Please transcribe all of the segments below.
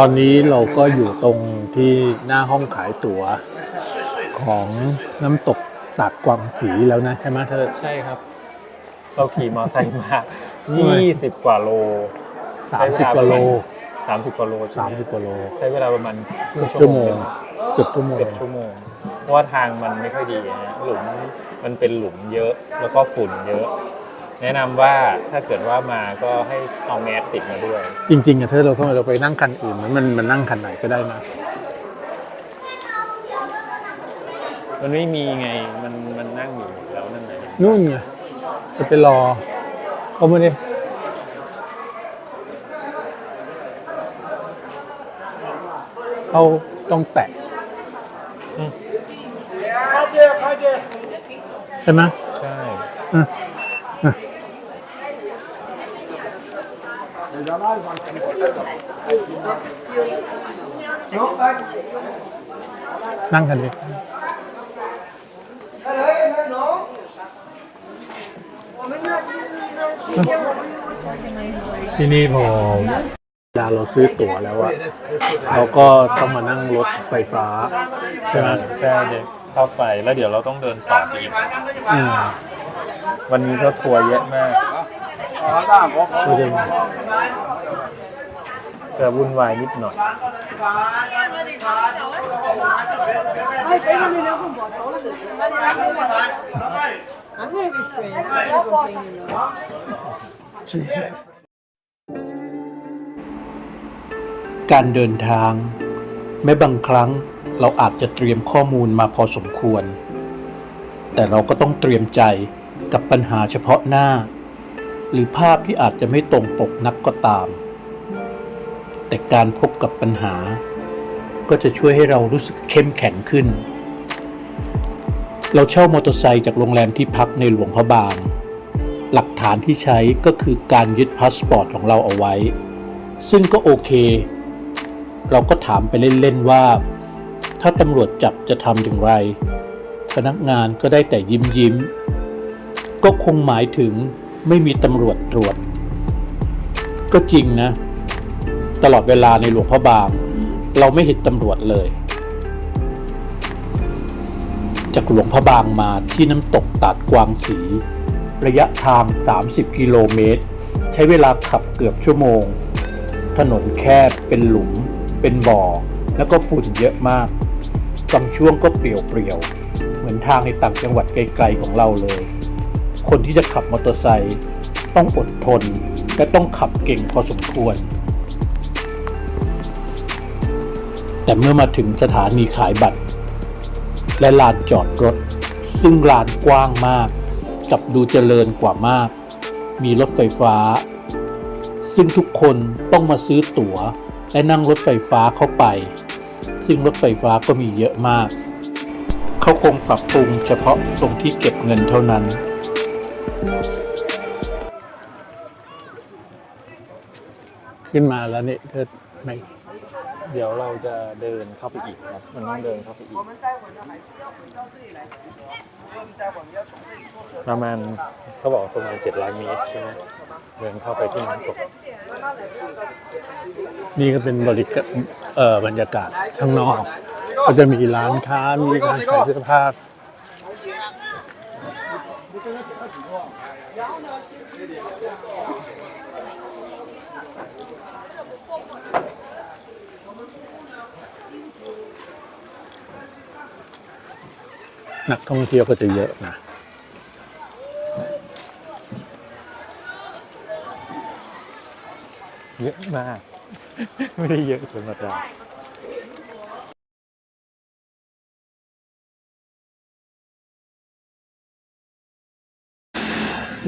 ตอนนี้เราก็อยู่ตรงที่หน้าห้องขายตั๋วของน้ำตกตาดกวางสีแล้วนะใช่ไหมเธอ ใช่ครับ เราขี่มอเตอร์ไซค์มาทำไม20 กว่าโลสามสิบกว่าโล 30กว่าโลใช่สามไหมสิบกว่าโล ใช้เวลาประมาณครึ่เกือบชั่วโมงเเกือบชั่วโมงกือบชั่วโมง เพราะว่าทางมันไม่ค่อยดีนะหลุมมันเป็นหลุมเยอะ แล้วก็ฝุ่นเยอะ แนะนำว่าถ้าเกิดว่ามาก็ให้เอาแมสติดมาด้วย จริงๆอะเธอเราเข้ามาเราไปนั่งคันอื่น มันมันมันนั่งคันไหนก็ได้นะมันไม่มีไงมันมันนั่งอยู่แล้วนั่นไหนนู่นไงจะไปรอเขาไม่ได้เขาต้องแตะใช่ไหมใช่ อะอะ นั่งกันดิที่นี่พอเวลาเราซื้อตั๋วแล้วอะเราก็ต้องมานั่งรถไฟฟ้า ใช่ไหมใช่เดี๋ยวเข้าไปแล้วเดี๋ยวเราต้องเดินต่อไปอีกอืมวันนี้ก็ทัวร์เยอะมาก ก็จะจะวุ่นวายนิดหน่อยการเดินทาง แม้บางครั้งเราอาจจะเตรียมข้อมูลมาพอสมควร แต่เราก็ต้องเตรียมใจกับปัญหาเฉพาะหน้า หรือภาพที่อาจจะไม่ตรงปกนักก็ตาม แต่การพบกับปัญหา ก็จะช่วยให้เรารู้สึกเข้มแข็งขึ้น เราเช่ามอเตอร์ไซค์จากโรงแรมที่พักในหลวงพระบาง หลักฐานที่ใช้ก็คือการยึดพาสปอร์ตของเราเอาไว้ ซึ่งก็โอเค เราก็ถามไปเล่นๆว่า ถ้าตำรวจจับจะทำอย่างไร พนักงานก็ได้แต่ยิ้มยิ้มก็คงหมายถึง ไม่มีตำรวจตรวจ ก็จริงนะ ตลอดเวลาในหลวงพระบาง เราไม่เห็นตำรวจเลย จากหลวงพระบางมาที่น้ำตกตาดกวางสี ระยะทาง 30 กิโลเมตร ใช้เวลาขับเกือบชั่วโมง ถนนแคบเป็นหลุม เป็นบ่อ แล้วก็ฝุ่นเยอะมากบางช่วงก็เปลี่ยวๆเหมือนทางในต่างจังหวัดไกลๆของเราเลย คนที่จะขับมอเตอร์ไซค์ต้องอดทน และต้องขับเก่งพอสมควร แต่เมื่อมาถึงสถานีขายบัตร และลานจอดรถ ซึ่งลานกว้างมาก กับดูเจริญกว่ามาก มีรถไฟฟ้า ซึ่งทุกคนต้องมาซื้อตั๋ว และนั่งรถไฟฟ้าเข้าไป ซึ่งรถไฟฟ้าก็มีเยอะมาก เขาคงปรับปรุงเฉพาะตรงที่เก็บเงินเท่านั้น ขึ้นมาแล้วนี่เธอไม่เดี๋ยวเราจะเดินเข้าไปอีกครับ มันต้องเดินเข้าไปอีก ประมาณเขาบอกประมาณ 700เมตรใช่ไหมเดินเข้าไปที่น้ำตก นี่ก็เป็นบริการเอ่อบรรยากาศข้างนอก ก็จะมีร้านค้า มีร้านขายเสื้อผ้า นักท่องเที่ยวก็จะเยอะนะเยอะมาก ไม่ได้เยอะสำหรับเรา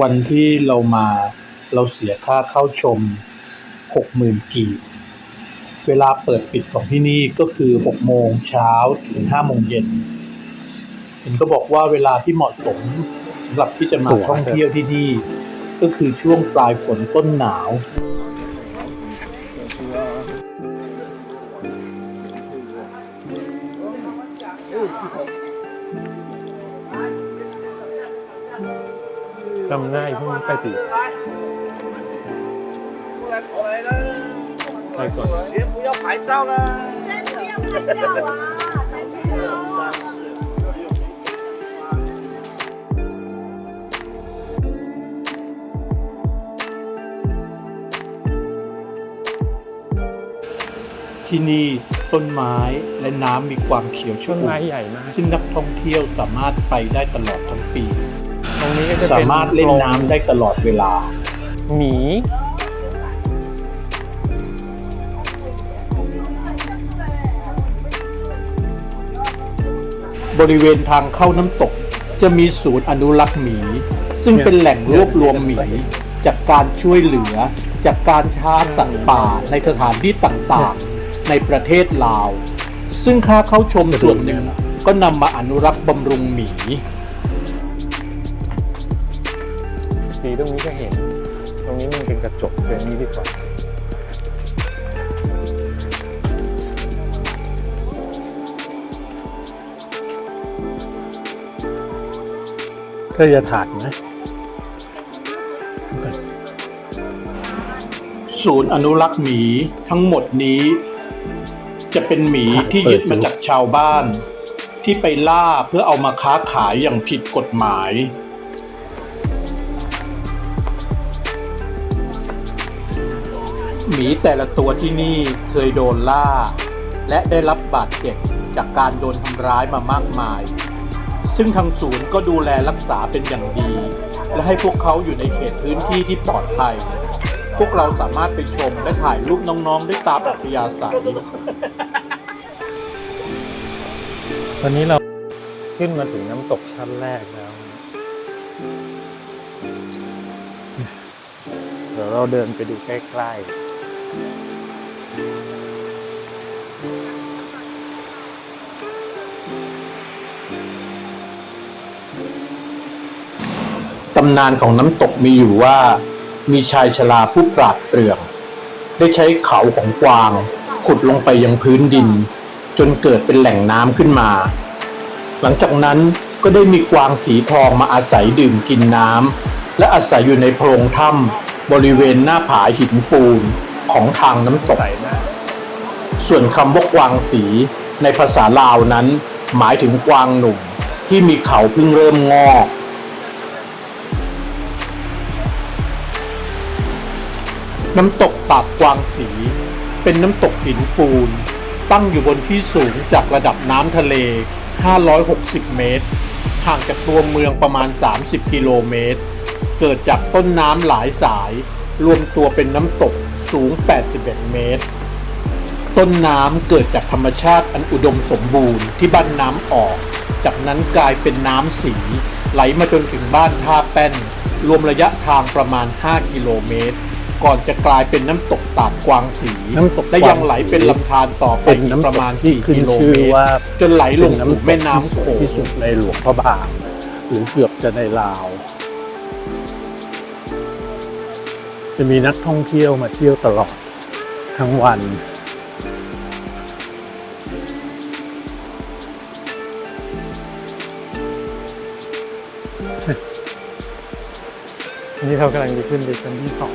วันที่เรามาเราเสียค่าเข้าชม 60,000กีบเวลาเปิดปิดของที่นี่ก็คือ 6 โมงเช้าถึง 5 โมงเย็น ห็นก็บอกว่าเวลาที่เหมาะสมสำหรับที่จะมาท่องเที่ยวที่นี่ ก็คือช่วงปลายฝนต้นหนาว จำได้พวกนี้ไปสิ ใครก่อน 先不要拍照了。先不要拍照啊， ที่นี่ต้นไม้และน้ำมีความเขียวชต้นอุ่ไม้มใหญ่มาก ซึ่งนักท่องเที่ยวสามารถไปได้ตลอดทั้งปี ตรงนี้ก็จะสาเป็นมารถเล่นน้ำได้ตลอดเวลา หมี บริเวณทางเข้าน้ำตก จะมีศูนย์อนุรักษ์หมี ซึ่งเป็นแหล่งรวบรวมหมี จากการช่วยเหลือ จากการช้าสัตว์ป่าในสถานที่ต่างๆ ในประเทศลาว ซึ่งค่าเข้าชมส่วนหนึ่งก็นำมาอนุรักษ์บำรุงหมีสีตรงนี้ก็เห็น ตรงนี้มันเป็นกระจกเรื่องนี้ดีกว่าก็จะถ่ายนะศูนย์อนุรักษ์หมีทั้งหมดนี้ จะเป็นหมีที่ยึดมาจากชาวบ้าน ที่ไปล่าเพื่อเอามาค้าขายอย่างผิดกฎหมาย หมีแต่ละตัวที่นี่เคยโดนล่า และได้รับบาดเจ็บจากการโดนทำร้ายมามากมาย ซึ่งทางศูนย์ก็ดูแลรักษาเป็นอย่างดี และให้พวกเขาอยู่ในเขตพื้นที่ที่ปลอดภัย พวกเราสามารถไปชมและถ่ายรูปน้องๆด้วยตามอัธยาศัย ตอนนี้เราขึ้นมาถึงน้ำตกชั้นแรกแล้ว เดี๋ยวเราเดินไปดูใกล้ๆตำนานของน้ำตกมีอยู่ว่า มีชายชราผู้ปราดเปรื่อง ได้ใช้เขาของกวาง ขุดลงไปยังพื้นดิน จนเกิดเป็นแหล่งน้ำขึ้นมา หลังจากนั้นก็ได้มีกวางสีทองมาอาศัยดื่มกินน้ำและอาศัยอยู่ในโพรงถ้ำบริเวณหน้าผาหินปูนของทางน้ำตก ส่วนคำว่ากวางสีในภาษาลาวนั้น หมายถึงกวางหนุ่มที่มีเขาเพิ่งเริ่มงอกน้ำตกปากกวางสี เป็นน้ำตกหินปูน ตั้งอยู่บนที่สูงจากระดับน้ำทะเล 560 เมตร ห่างจากตัวเมืองประมาณ 30 กิโลเมตร เกิดจากต้นน้ำหลายสาย รวมตัวเป็นน้ำตกสูง 81 เมตร ต้นน้ำเกิดจากธรรมชาติอันอุดมสมบูรณ์ที่บ้านน้ำออก จากนั้นกลายเป็นน้ำสีไหลมาจนถึงบ้านท่าแป้น รวมระยะทางประมาณ 5 กิโลเมตร ก่อนจะกลายเป็นน้ำตกตาดกวางสีน้ำตกและยังไหลเป็นลำธารต่อไปเป็นอีกน้ำตประกมาณที่4ขึ้นกิโลชื่อเมตรว่าจนไหลลงเป็นสู่น้ำตกแม่น้ำโขที่งสุดในหลวงพระบางหรือเกือบจะในลาว จะมีนักท่องเที่ยวมาเที่ยวตลอดทั้งวันนี่เรากำลังจะขึ้นไปชั้นที่สอง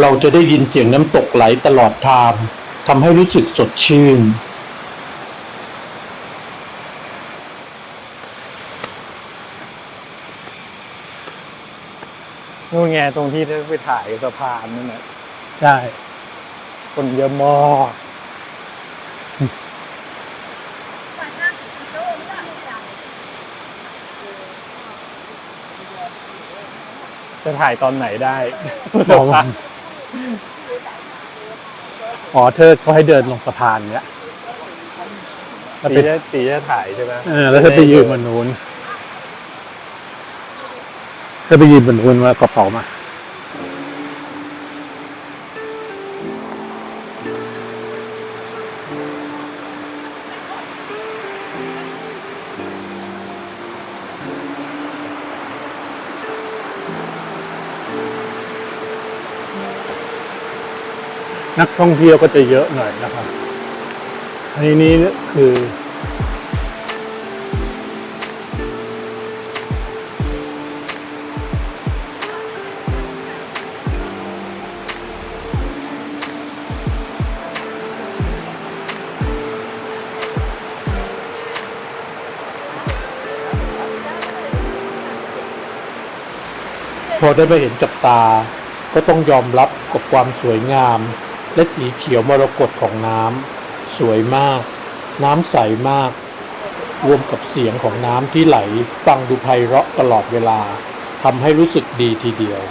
เราจะได้ยินเสียงน้ำตกไหลตลอดทางทำให้รู้สึกสดชื่น นู่นไงตรงที่ได้ไปถ่ายสะพานนั่นแหละใช่ คนเยอะมากจะถ่ายตอนไหนได้อ๋ อเธอเขาให้เดินลงสะพานเนี้ยตีจะตีจะถ่ายใช่ไหมเออแล้วเธอไปยืนบนนู้นเธจะไปยืนบนนู้นว่ากระเป๋ามา นักท่องเที่ยวก็จะเยอะหน่อยนะครับอันนี้นี่คือ พอได้มาเห็นกับตา ก็ต้องยอมรับกับความสวยงาม และสีเขียวมรกตของน้ำสวยมาก น้ำใสมาก รวมกับเสียงของน้ำที่ไหล ฟังดูไพเราะตลอดเวลาทำให้รู้สึกดีทีเดียว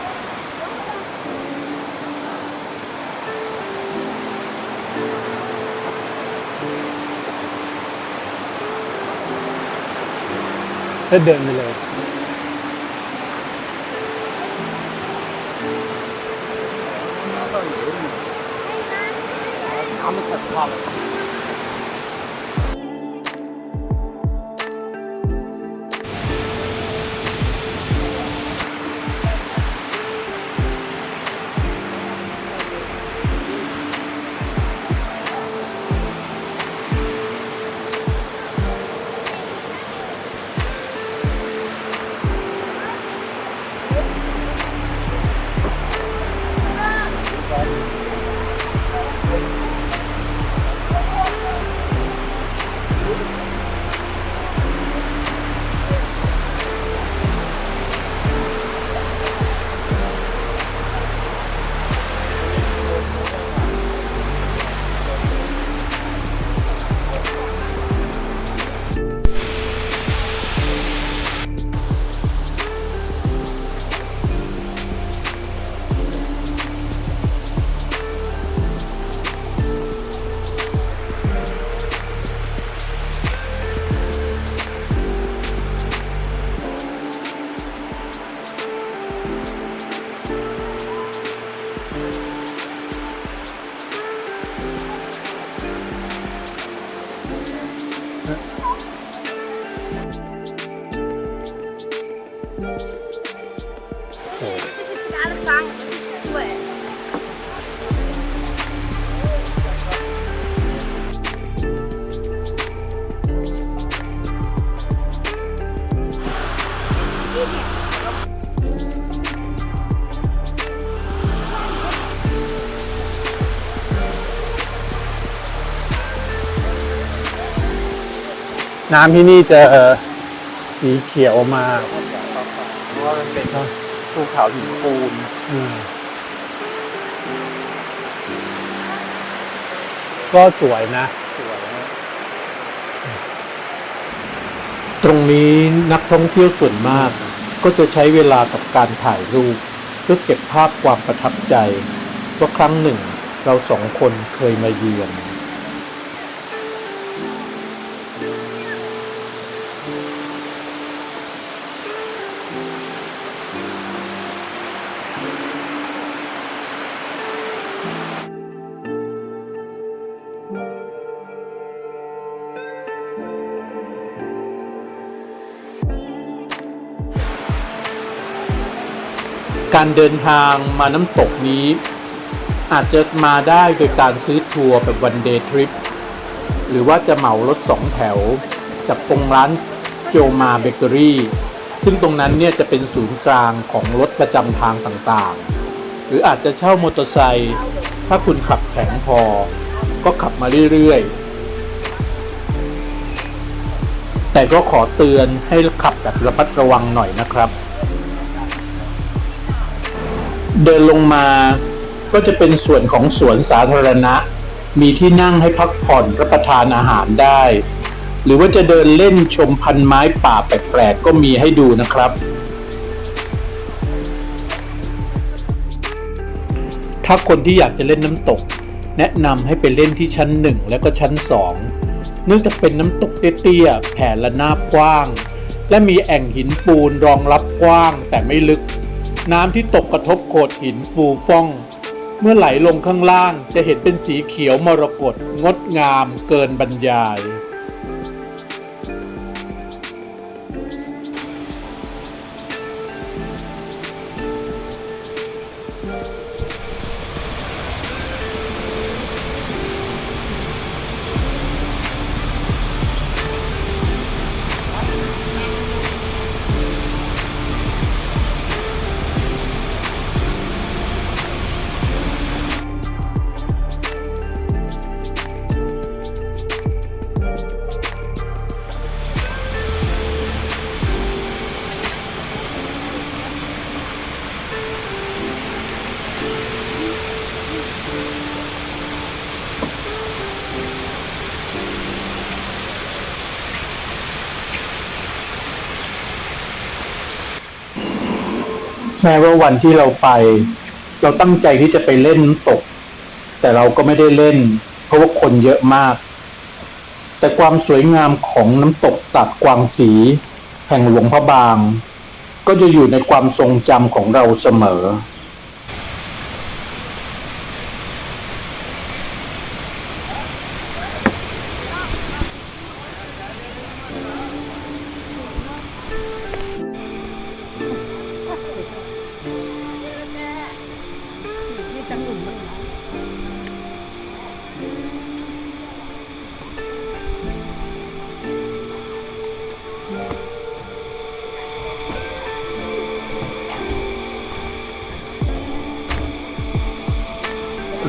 ถ้าเดินไปเลย Holland. น้ำที่นี่จะสีเขียวมากเพราะว่ามันเป็นภูเขาหินปูนอืมก็สวยนะสวยนะ ตรงนี้นักท่องเที่ยวส่วนมาก ก็จะใช้เวลากับการถ่ายรูป เพื่อเก็บภาพความประทับใจว่าครั้งหนึ่ง เราสองคนเคยมาเยือน การเดินทางมาน้ำตกนี้ อาจจะมาได้โดยการซื้อทัวร์แบบวันเดย์ทริปหรือว่าจะเหมารถสองแถวจากตรงร้านโจมาเบเกอรี่ซึ่งตรงนั้นเนี่ยจะเป็นศูนย์กลางของรถประจำทางต่างๆ หรืออาจจะเช่ามอเตอร์ไซค์ถ้าคุณขับแข็งพอ ก็ขับมาเรื่อยๆ แต่ก็ขอเตือนให้ขับแบบระมัดระวังหน่อยนะครับ เดินลงมาก็จะเป็นส่วนของสวนสาธารณะ มีที่นั่งให้พักผ่อนรับประทานอาหารได้ หรือว่าจะเดินเล่นชมพันไม้ป่าแปลกๆก็มีให้ดูนะครับ ถ้าคนที่อยากจะเล่นน้ำตก แนะนำให้ไปเล่นที่ชั้นหนึ่งและก็ชั้นสองเนื่องจากเป็นน้ำตกเตี้ยๆแผ่ละนาบกว้าง และมีแอ่งหินปูนรองรับกว้างแต่ไม่ลึก น้ำที่ตกกระทบโขดหินฟูฟ่อง เมื่อไหลลงข้างล่างจะเห็นเป็นสีเขียวมรกตงดงามเกินบรรยาย แม้ว่าวันที่เราไป เราตั้งใจที่จะไปเล่นน้ำตก แต่เราก็ไม่ได้เล่น เพราะว่าคนเยอะมาก แต่ความสวยงามของน้ำตกตัดกวางสี แห่งหลวงพระบาง ก็จะอยู่ในความทรงจำของเราเสมอ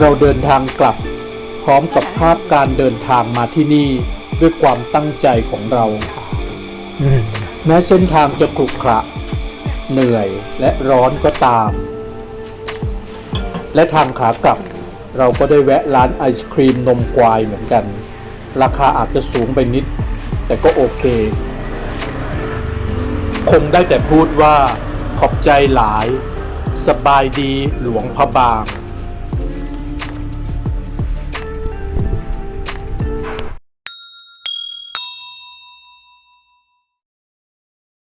เราเดินทางกลับ พร้อมกับภาพการเดินทางมาที่นี่ด้วยความตั้งใจของเราแม้เส้นทางจะขรุขระ เหนื่อยและร้อนก็ตาม และทางขากลับ เราก็ได้แวะร้านไอศครีมนมควายเหมือนกัน ราคาอาจจะสูงไปนิด แต่ก็โอเค คงได้แต่พูดว่าขอบใจหลาย สบายดีหลวงพระบาง